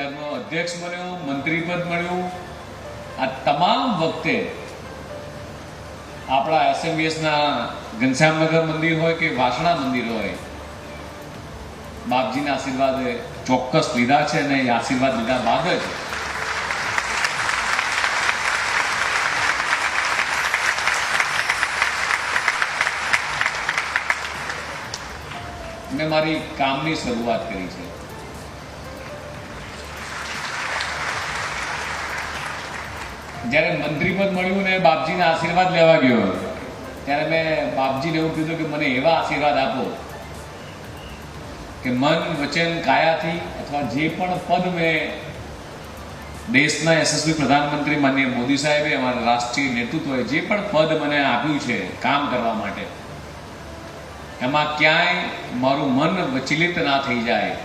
શહેરનો અધ્યક્ષ બન્યો મંત્રી પદ મળ્યું. આ તમામ વખતે આપણા એસએમબીએસના ઘનશ્યામનગર મંદિર હોય કે વાસણા મંદિર હોય, બાપજીના આશીર્વાદ ચોક્કસ લીધા છે અને એ આશીર્વાદ લીધા બાદ જ મેં મારી કામની શરૂઆત કરી છે. જ્યારે મંત્રીપદ મળ્યું ને બાપજીના આશીર્વાદ લેવા ગયો, ત્યારે મેં બાપજીને એવું કીધું કે મને એવા આશીર્વાદ આપો કે મન, વચન, કાયાથી અથવા જે પણ પદ મેં દેશના યશસ્વી પ્રધાનમંત્રી માનીય મોદી સાહેબે અમારા રાષ્ટ્રીય નેતૃત્વએ જે પણ પદ મને આપ્યું છે કામ કરવા માટે, એમાં ક્યાંય મારું મન વિચલિત ના થઈ જાય.